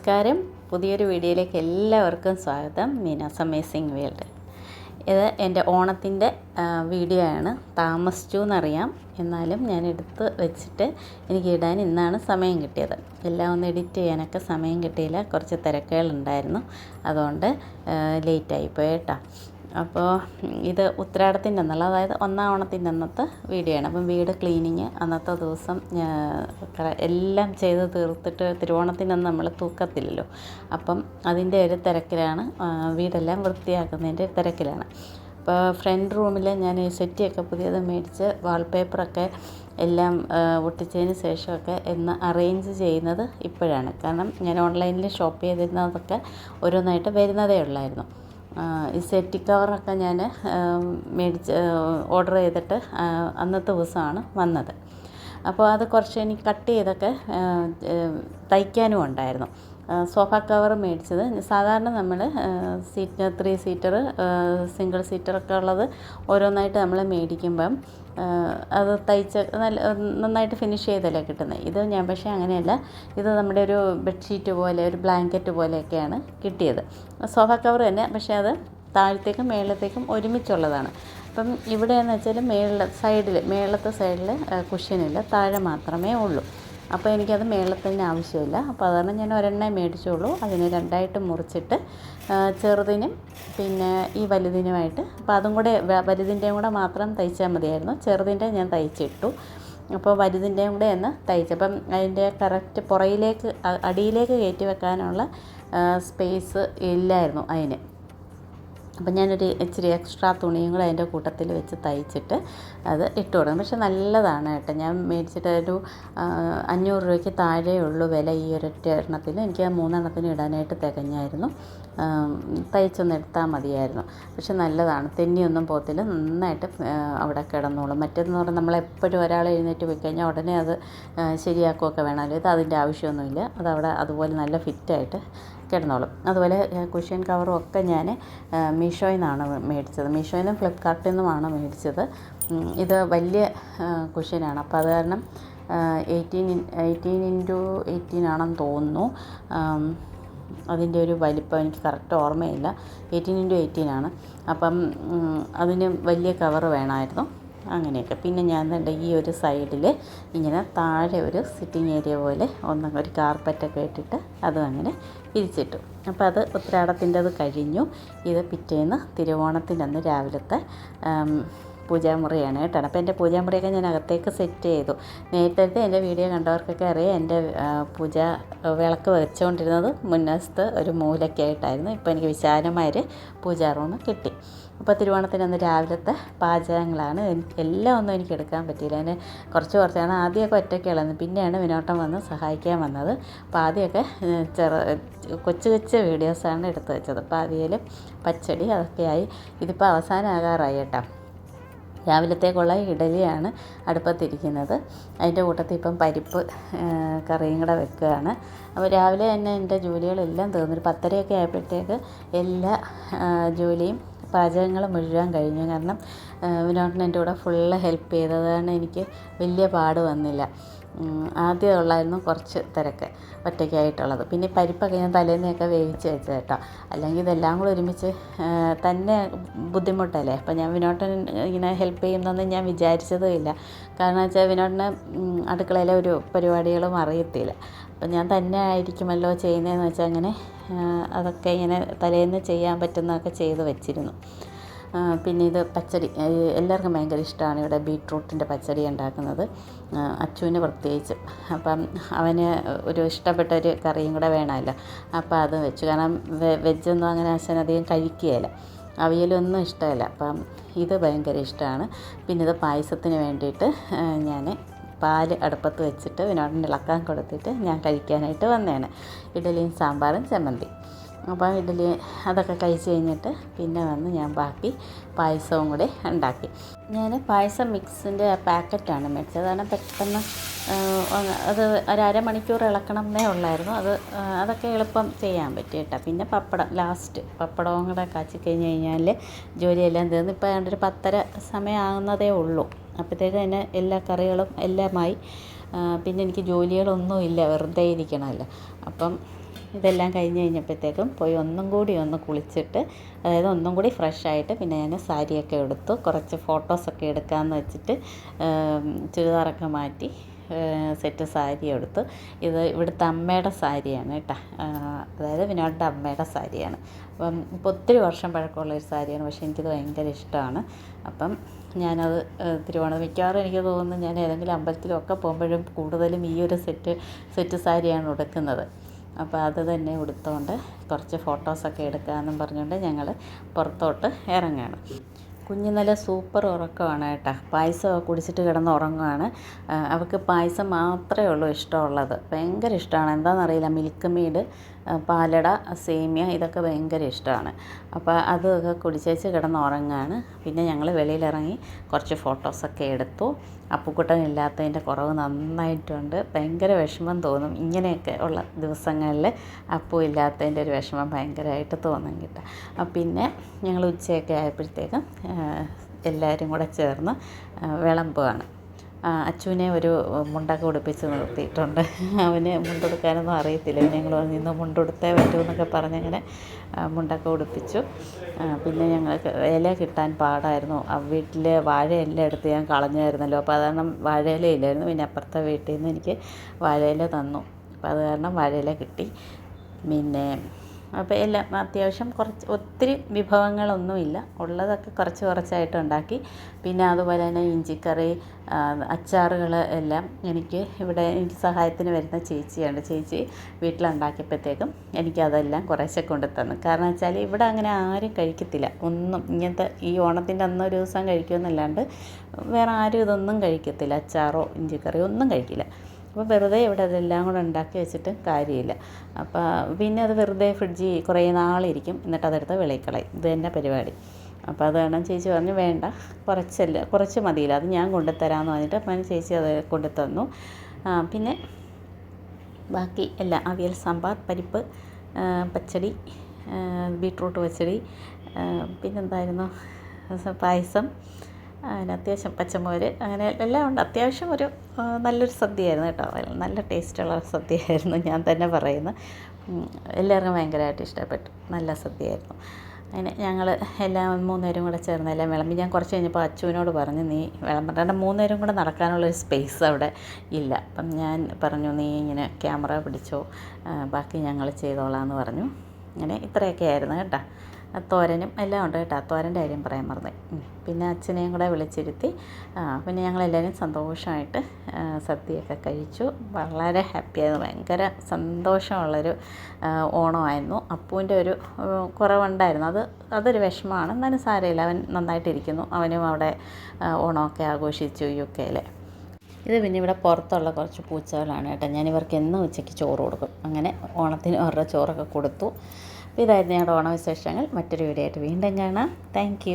നമസ്കാരം. പുതിയൊരു വീഡിയോയിലേക്ക് എല്ലാവർക്കും സ്വാഗതം. Meena's amazing world. ഇത് എന്റെ ഓണത്തിന്റെ വീഡിയോ ആണ് താമസിച്ചു എന്നറിയാം എന്നാലും ഞാൻ എടുത്ത് വെച്ചിട്ട് എനിക്ക് ഇടാൻ ഇന്നാണ് സമയം കിട്ടിയത്. എല്ലാം ഒന്ന് എഡിറ്റ് ചെയ്യാനൊക്കെ സമയം കിട്ടിയില്ല. കുറച്ച് തിരക്കുകളുണ്ടായിരുന്നു. അതുകൊണ്ട് ലേറ്റായിപ്പോയി കേട്ടോ. അപ്പോൾ ഇത് ഉത്രാടത്തിന്റെ അന്നല്ല അതായത് ഒന്നാം ഓണത്തിന്റെ അന്നത്തെ വീഡിയോ ആണ് അപ്പം വീട് ക്ലീനിങ് അന്നത്തെ ദിവസം എല്ലാം ചെയ്ത് തീർത്തിട്ട് തിരുവോണത്തിന്റെ അന്ന് നമ്മൾ തൂക്കത്തില്ലല്ലോ. അപ്പം അതിന്റെ ഒരു തിരക്കിലാണ് വീടെല്ലാം വൃത്തിയാക്കുന്നതിന്റെ തിരക്കിലാണ്. അപ്പോൾ ഫ്രണ്ട് റൂമിൽ ഞാൻ സെറ്റിയൊക്കെ പുതിയത് മേടിച്ച് വാൾപേപ്പറൊക്കെ എല്ലാം ഒട്ടിച്ചതിന് ശേഷമൊക്കെ എന്ന് അറേഞ്ച് ചെയ്യുന്നത് ഇപ്പോഴാണ്. കാരണം ഞാൻ ഓൺലൈനിൽ ഷോപ്പ് ചെയ്തിരുന്നതൊക്കെ ഓരോന്നായിട്ട് വരുന്നതേ ഉള്ളായിരുന്നു. ഈ സെറ്റി കവറൊക്കെ ഞാൻ മേടിച്ച് ഓർഡർ ചെയ്തിട്ട് അന്നത്തെ ദിവസമാണ് വന്നത്. അപ്പോൾ അത് കുറച്ച് എനിക്ക് കട്ട് ചെയ്തൊക്കെ തയ്ക്കാനും ഉണ്ടായിരുന്നു. സോഫ കവർ മേടിച്ചത്. സാധാരണ നമ്മൾ സീറ്റ് ത്രീ സീറ്റർ സിംഗിൾ സീറ്ററൊക്കെ ഉള്ളത് ഓരോന്നായിട്ട് നമ്മൾ മേടിക്കുമ്പം അത് തയ്ച്ച് നല്ല നന്നായിട്ട് ഫിനിഷ് ചെയ്തല്ലേ കിട്ടുന്നത് ഇത് ഞാൻ പക്ഷേ അങ്ങനെയല്ല. ഇത് നമ്മുടെ ഒരു ബെഡ്ഷീറ്റ് പോലെ ഒരു ബ്ലാങ്കറ്റ് പോലെയൊക്കെയാണ് കിട്ടിയത്. സോഫ കവർ തന്നെ പക്ഷേ അത് താഴത്തേക്കും മേളത്തേക്കും ഒരുമിച്ചുള്ളതാണ്. അപ്പം ഇവിടെയെന്ന് വെച്ചാൽ മേളിൽ സൈഡിൽ മേളത്തെ സൈഡിൽ കുഷ്യനില്ല. താഴെ മാത്രമേ ഉള്ളൂ. അപ്പോൾ എനിക്കത് മേളത്തിന് ആവശ്യമില്ല. അപ്പോൾ അതുകാരണം ഞാൻ ഒരെണ്ണേ മേടിച്ചോളൂ അതിനെ രണ്ടായിട്ട് മുറിച്ചിട്ട് ചെറുതിനും പിന്നെ ഈ വലുതിനുമായിട്ട്. അപ്പോൾ അതും കൂടെ വലുതിന്റെയും കൂടെ മാത്രം തയ്ച്ചാൽ മതിയായിരുന്നു. ചെറുതിന്റെ ഞാൻ തയ്ച്ചിട്ടു. അപ്പോൾ വലുതിന്റെയും കൂടെ ഒന്ന് തയ്ച്ചപ്പം അതിന്റെ കറക്റ്റ് പുറയിലേക്ക് അടിയിലേക്ക് കയറ്റി വെക്കാനുള്ള സ്പേസ് ഇല്ലായിരുന്നു അതിന്. അപ്പം ഞാനൊരു ഇച്ചിരി എക്സ്ട്രാ തുണിയും കൂടെ അതിന്റെ കൂട്ടത്തിൽ വെച്ച് തയ്ച്ചിട്ട് അത് ഇട്ട് കൊടുക്കും. പക്ഷെ നല്ലതാണ് കേട്ടോ. ഞാൻ മേടിച്ചിട്ട് ഒരു അഞ്ഞൂറ് രൂപയ്ക്ക് താഴെ വില ഈ ഒരൊറ്റ എണ്ണത്തിന് എനിക്ക് ആ മൂന്നെണ്ണത്തിന് ഇടാനായിട്ട് തികഞ്ഞായിരുന്നു. തയ്ച്ചൊന്ന് എടുത്താൽ മതിയായിരുന്നു. പക്ഷെ നല്ലതാണ്. തെന്നിയൊന്നും പോകത്തില്ല. നന്നായിട്ട് അവിടെ കിടന്നോളും. മറ്റേതെന്ന് പറഞ്ഞാൽ നമ്മളെപ്പോഴും ഒരാൾ എഴുന്നേറ്റ് പോയി കഴിഞ്ഞാൽ ഉടനെ അത് ശരിയാക്കുകയൊക്കെ വേണമല്ലോ. ഇത് അതിന്റെ ആവശ്യമൊന്നുമില്ല. അതവിടെ അതുപോലെ നല്ല ഫിറ്റായിട്ട് കിടന്നോളും. അതുപോലെ കുഷ്യൻ കവറും ഒക്കെ ഞാൻ മീഷോയിൽ നിന്നാണ് മേടിച്ചത്. മീഷോയിൽ നിന്നും ഫ്ലിപ്കാർട്ടിൽ നിന്നുമാണ് മേടിച്ചത്. ഇത് വലിയ കുഷ്യനാണ്. അപ്പോൾ അത് കാരണം എയ്റ്റീൻ എയ്റ്റീൻ ഇന്റു എയ്റ്റീൻ ആണെന്ന് തോന്നുന്നു. അതിന്റെ ഒരു വലിപ്പം എനിക്ക് കറക്റ്റ് ഓർമ്മയില്ല. എയ്റ്റീൻ ഇന്റു എയ്റ്റീൻ ആണ്. അപ്പം അതിന് വലിയ കവർ വേണമായിരുന്നു. അങ്ങനെയൊക്കെ. പിന്നെ ഞാൻ എന്താ ഈ ഒരു സൈഡിൽ ഇങ്ങനെ താഴെ ഒരു സിറ്റിംഗ് ഏരിയ പോലെ ഒന്ന് ഒരു കാർപ്പറ്റൊക്കെ ഇട്ടിട്ട് അതും അങ്ങനെ വിരിച്ചിട്ടു അപ്പോൾ അത് ഉത്രാടത്തിന്റെത് കഴിഞ്ഞു. ഇത് പിറ്റേന്ന് തിരുവോണത്തിന്റെ അന്ന് രാവിലത്തെ പൂജാമുറിയാണ് കേട്ടോ. അപ്പോൾ എന്റെ പൂജാമുറിയൊക്കെ ഞാൻ അകത്തേക്ക് സെറ്റ് ചെയ്തു. നേരത്തെ എന്റെ വീഡിയോ കണ്ടവർക്കൊക്കെ അറിയാം എന്റെ പൂജ വിളക്ക് വെച്ചുകൊണ്ടിരുന്നത് മുന്നസ്ത് ഒരു മൂലയ്ക്കായിട്ടായിരുന്നു ഇപ്പോൾ എനിക്ക് വിശാലമായൊരു പൂജാ റൂം കിട്ടി. അപ്പോൾ തിരുവോണത്തിന് അന്ന് രാവിലത്തെ പാചകങ്ങളാണ്. എനിക്ക് എല്ലാം ഒന്നും എനിക്ക് എടുക്കാൻ പറ്റിയില്ല. അതിന് കുറച്ച് കുറച്ചാണ് ആദ്യമൊക്കെ ഒറ്റയ്ക്ക് ഇളന്ന് പിന്നെയാണ് വിനോട്ടം വന്ന് സഹായിക്കാൻ വന്നത്. അപ്പോൾ ആദ്യമൊക്കെ ചെറു കൊച്ചു കൊച്ചു വീഡിയോസാണ് എടുത്ത് വെച്ചത്. അപ്പോൾ ആദ്യയിൽ പച്ചടി അതൊക്കെയായി. ഇതിപ്പോൾ അവസാനമാകാറായി കേട്ടോ. രാവിലത്തേക്കുള്ള ഇഡലിയാണ് അടുപ്പത്തിരിക്കുന്നത്. അതിന്റെ കൂട്ടത്തിൽ ഇപ്പം പരിപ്പ് കറിയും കൂടെ വെക്കുകയാണ്. അപ്പോൾ രാവിലെ തന്നെ എന്റെ ജോലികളെല്ലാം ഒരു പത്തരയൊക്കെ ആയപ്പോഴത്തേക്ക് എല്ലാ ജോലിയും പാചകങ്ങൾ മുഴുവൻ കഴിഞ്ഞു. കാരണം വിനോദൻ എന്റെ കൂടെ ഫുള്ള് ഹെൽപ്പ് ചെയ്തതാണ് എനിക്ക് വലിയ പാട് വന്നില്ല. ആദ്യം ഉള്ളായിരുന്നു കുറച്ച് തിരക്ക് ഒറ്റയ്ക്കായിട്ടുള്ളത്. പിന്നെ പരിപ്പൊക്കെ ഞാൻ തലേന്നൊക്കെ വേവിച്ച് വെച്ചത് കേട്ടോ. അല്ലെങ്കിൽ ഇതെല്ലാം കൂടെ ഒരുമിച്ച് തന്നെ ബുദ്ധിമുട്ടല്ലേ? അപ്പം ഞാൻ വിനോട്ടൻ ഇങ്ങനെ ഹെൽപ്പ് ചെയ്യുന്നൊന്നും ഞാൻ വിചാരിച്ചതും ഇല്ല. കാരണം വെച്ചാൽ വിനോട്ടിന് അടുക്കളയിലെ ഒരു പരിപാടികളും അറിയത്തില്ല. അപ്പം ഞാൻ തന്നെ ആയിരിക്കുമല്ലോ ചെയ്യുന്നതെന്ന് വെച്ചാൽ അങ്ങനെ അതൊക്കെ ഇങ്ങനെ തലേന്ന് ചെയ്യാൻ പറ്റുന്നതൊക്കെ ചെയ്ത് വെച്ചിരുന്നു. പിന്നെ ഇത് പച്ചടി എല്ലാവർക്കും ഭയങ്കര ഇഷ്ടമാണ് ഇവിടെ ബീട്രൂട്ടിന്റെ പച്ചടി ഉണ്ടാക്കുന്നത്. അച്ചുവിന് പ്രത്യേകിച്ച്. അപ്പം അവന് ഒരു ഇഷ്ടപ്പെട്ട ഒരു കറിയും കൂടെ വേണമല്ലോ. അപ്പം അത് വെച്ചു. കാരണം വെജൊന്നും അങ്ങനെ അച്ഛനധികം കഴിക്കുകയില്ല. അവിയലൊന്നും ഇഷ്ടമല്ല. അപ്പം ഇത് ഭയങ്കര ഇഷ്ടമാണ്. പിന്നെ ഇത് പായസത്തിന് വേണ്ടിയിട്ട് ഞാൻ പാൽ അടുപ്പത്ത് വെച്ചിട്ട് വിനോദിന് ഇളക്കാൻ കൊടുത്തിട്ട് ഞാൻ കഴിക്കാനായിട്ട് വന്നതാണ് ഇഡലിയും സാമ്പാറും ചമ്മന്തി അപ്പോൾ ഇഡലി അതൊക്കെ കഴിച്ച് കഴിഞ്ഞിട്ട് പിന്നെ വന്ന് ഞാൻ ബാക്കി പായസവും കൂടെ ഉണ്ടാക്കി. ഞാൻ പായസം മിക്സിന്റെ പാക്കറ്റാണ് മേടിച്ചത്. അതാണ് പെട്ടെന്ന് അത് ഒരു അരമണിക്കൂർ ഇളക്കണം എന്നേ ഉള്ളായിരുന്നു. അത് അതൊക്കെ എളുപ്പം ചെയ്യാൻ പറ്റി കേട്ടോ. പിന്നെ പപ്പടം ലാസ്റ്റ് പപ്പടവും കൂടെ കാച്ചി കഴിഞ്ഞ് കഴിഞ്ഞാൽ ജോലിയെല്ലാം തീർന്ന്. ഇപ്പോൾ ഏതാണ്ട് ഒരു പത്തര സമയമാകുന്നതേ ഉള്ളൂ. അപ്പോഴത്തേക്ക് തന്നെ എല്ലാ കറികളും എല്ലാമായി. പിന്നെ എനിക്ക് ജോലികളൊന്നും ഇല്ല വെറുതെ ഇരിക്കണമല്ലോ. അപ്പം ഇതെല്ലാം കഴിഞ്ഞ് കഴിഞ്ഞപ്പോഴത്തേക്കും പോയി ഒന്നും കൂടി ഒന്ന് കുളിച്ചിട്ട് അതായത് ഒന്നും കൂടി ഫ്രഷ് ആയിട്ട് പിന്നെ ഞാൻ സാരിയൊക്കെ എടുത്തു. കുറച്ച് ഫോട്ടോസൊക്കെ എടുക്കാമെന്ന് വെച്ചിട്ട് ചുരിദാറൊക്കെ മാറ്റി സെറ്റ് സാരി എടുത്തു. ഇത് ഇവിടുത്തെ അമ്മയുടെ സാരിയാണ് കേട്ടോ. അതായത് വിനോദിന്റെ അമ്മയുടെ സാരിയാണ്. അപ്പം ഇപ്പോൾ ഒത്തിരി വർഷം പഴക്കമുള്ള ഒരു സാരിയാണ് പക്ഷേ എനിക്കിത് ഭയങ്കര ഇഷ്ടമാണ്. അപ്പം ഞാനത് തിരുവോണ മിക്കവാറും എനിക്ക് തോന്നുന്നു ഞാൻ ഏതെങ്കിലും അമ്പലത്തിലൊക്കെ പോകുമ്പോഴും കൂടുതലും ഈ ഒരു സെറ്റ് സെറ്റ് സാരിയാണ് ഉടുക്കുന്നത്. അപ്പോൾ അത് തന്നെ ഉടുത്തുകൊണ്ട് കുറച്ച് ഫോട്ടോസൊക്കെ എടുക്കാമെന്നും പറഞ്ഞുകൊണ്ട് ഞങ്ങൾ പുറത്തോട്ട് ഇറങ്ങുകയാണ് കുഞ്ഞ് നല്ല സൂപ്പർ ഉറക്കമാണ് കേട്ടോ. പായസം കുടിച്ചിട്ട് കിടന്ന് ഉറങ്ങുകയാണ് അവൾക്ക് പായസം മാത്രമേ ഉള്ളൂ ഇഷ്ടമുള്ളത്. ഭയങ്കര ഇഷ്ടമാണ്. എന്താണെന്നറിയില്ല മിൽക്ക് മീഡ് പാലട സേമിയ ഇതൊക്കെ ഭയങ്കര ഇഷ്ടമാണ്. അപ്പോൾ അതൊക്കെ കുടിച്ചേച്ച് കിടന്ന് ഉറങ്ങാണ് പിന്നെ ഞങ്ങൾ വെളിയിലിറങ്ങി കുറച്ച് ഫോട്ടോസൊക്കെ എടുത്തു. അപ്പുക്കുട്ടൻ ഇല്ലാത്തതിന്റെ കുറവ് നന്നായിട്ടുണ്ട്. ഭയങ്കര വിഷമം തോന്നും. ഇങ്ങനെയൊക്കെ ഉള്ള ദിവസങ്ങളിൽ അപ്പു ഇല്ലാത്തതിന്റെ ഒരു വിഷമം ഭയങ്കരമായിട്ട് തോന്നും കേട്ടോ. അപ്പം പിന്നെ ഞങ്ങൾ ഉച്ചയൊക്കെ ആയപ്പോഴത്തേക്കും എല്ലാവരും കൂടെ ചേർന്ന് വിളമ്പുകയാണ്. അച്ചുവിനെ ഒരു മുണ്ടൊക്കെ ഉടുപ്പിച്ച് നിർത്തിയിട്ടുണ്ട്. അവന് മുണ്ടുടുക്കാനൊന്നും അറിയത്തില്ല. പിന്നെ ഞങ്ങൾ പറഞ്ഞു ഇന്ന് മുണ്ടുടുത്തേ പറ്റൂ എന്നൊക്കെ പറഞ്ഞങ്ങനെ മുണ്ടൊക്കെ ഉടുപ്പിച്ചു. പിന്നെ ഞങ്ങൾക്ക് ഇല കിട്ടാൻ പാടായിരുന്നു. ആ വീട്ടിലെ വാഴയെല്ലാം എടുത്ത് ഞാൻ കളഞ്ഞായിരുന്നല്ലോ. അപ്പോൾ അത് കാരണം വാഴയില ഇല്ലായിരുന്നു. പിന്നെ അപ്പുറത്തെ വീട്ടിൽ നിന്ന് എനിക്ക് വാഴയില തന്നു. അപ്പോൾ അത് കാരണം വാഴയില കിട്ടി. പിന്നെ അപ്പോൾ എല്ലാം അത്യാവശ്യം കുറച്ച് ഒത്തിരി വിഭവങ്ങളൊന്നുമില്ല. ഉള്ളതൊക്കെ കുറച്ച് കുറച്ചായിട്ട് ഉണ്ടാക്കി. പിന്നെ അതുപോലെ തന്നെ ഇഞ്ചിക്കറി അച്ചാറുകൾ എല്ലാം എനിക്ക് ഇവിടെ എനിക്ക് സഹായത്തിന് വരുന്ന ചേച്ചിയാണ് ചേച്ചി വീട്ടിലുണ്ടാക്കിയപ്പോഴത്തേക്കും എനിക്കതെല്ലാം കുറേശ്ശെ കൊണ്ടുത്തന്നു കാരണം വെച്ചാൽ ഇവിടെ അങ്ങനെ ആരും കഴിക്കത്തില്ല. ഒന്നും ഇങ്ങനത്തെ ഈ ഓണത്തിന്റെ അന്നൊരു ദിവസം കഴിക്കുമെന്നല്ലാണ്ട് വേറെ ആരും ഇതൊന്നും കഴിക്കത്തില്ല. അച്ചാറോ ഇഞ്ചിക്കറിയോ ഒന്നും കഴിക്കില്ല. അപ്പോൾ വെറുതെ ഇവിടെ അതെല്ലാം കൂടെ ഉണ്ടാക്കി വെച്ചിട്ട് കാര്യമില്ല. അപ്പോൾ പിന്നെ അത് വെറുതെ ഫ്രിഡ്ജിൽ കുറേ നാളിരിക്കും. എന്നിട്ട് അതെടുത്ത് വിളയിക്കളയും. കളയും ഇത് തന്നെ പരിപാടി. അപ്പോൾ അത് കാരണം ചേച്ചി പറഞ്ഞു വേണ്ട. കുറച്ചല്ല കുറച്ച് മതിയില്ല. അത് ഞാൻ കൊണ്ടുത്തരാമെന്ന് പറഞ്ഞിട്ട് അപ്പം ചേച്ചി അത് കൊണ്ടുത്തന്നു. പിന്നെ ബാക്കി എല്ലാം അവിയൽ സാമ്പാർ പരിപ്പ് പച്ചടി ബീട്രൂട്ട് പച്ചടി പിന്നെന്തായിരുന്നു? പായസം. അങ്ങനെ അത്യാവശ്യം പച്ചമോര് അങ്ങനെ എല്ലാം ഉണ്ട്. അത്യാവശ്യം ഒരു നല്ലൊരു സദ്യയായിരുന്നു കേട്ടോ. നല്ല ടേസ്റ്റുള്ള സദ്യയായിരുന്നു ഞാൻ തന്നെ പറയുന്നു എല്ലാവർക്കും ഭയങ്കരമായിട്ട് ഇഷ്ടപ്പെട്ടു. നല്ല സദ്യയായിരുന്നു. അങ്ങനെ ഞങ്ങൾ എല്ലാം മൂന്നുപേരും കൂടെ ചേർന്ന് എല്ലാം വിളമ്പി. ഞാൻ കുറച്ച് കഴിഞ്ഞപ്പോൾ അച്ചുവിനോട് പറഞ്ഞു നീ വിളമ്പണ്ട മൂന്നുപേരും കൂടെ നടക്കാനുള്ളൊരു സ്പേസ് അവിടെ ഇല്ല. അപ്പം ഞാൻ പറഞ്ഞു നീ ഇങ്ങനെ ക്യാമറ പിടിച്ചോ ബാക്കി ഞങ്ങൾ ചെയ്തോളാം എന്ന് പറഞ്ഞു. അങ്ങനെ ഇത്രയൊക്കെ ആയിരുന്നു കേട്ടോ. തോരനും എല്ലാം ഉണ്ട് കേട്ടോ. തോരന്റെ കാര്യം പറയാൻ മറന്നേ. പിന്നെ അച്ഛനെയും കൂടെ വിളിച്ചിരുത്തി പിന്നെ ഞങ്ങളെല്ലാവരും സന്തോഷമായിട്ട് സദ്യയൊക്കെ കഴിച്ചു. വളരെ ഹാപ്പിയായിരുന്നു ഭയങ്കര സന്തോഷമുള്ളൊരു ഓണമായിരുന്നു. അപ്പൂന്റെ ഒരു കുറവുണ്ടായിരുന്നു. അത് അതൊരു വിഷമമാണ്. എന്നാലും സാരമില്ല. അവൻ നന്നായിട്ടിരിക്കുന്നു. അവനും അവിടെ ഓണമൊക്കെ ആഘോഷിച്ചു യു കെയിൽ ഇത് പിന്നെ ഇവിടെ പുറത്തുള്ള കുറച്ച് പൂച്ചകളാണ് കേട്ടോ. ഞാൻ ഇവർക്ക് എന്നും ഉച്ചയ്ക്ക് ചോറ് കൊടുക്കും. അങ്ങനെ ഓണത്തിന് അവരുടെ ചോറൊക്കെ കൊടുത്തു. ഇതായിരുന്നു ഞങ്ങളുടെ ഓണവിശേഷങ്ങൾ. മറ്റൊരു വീഡിയോ ആയിട്ട് വീണ്ടും കാണാം. താങ്ക്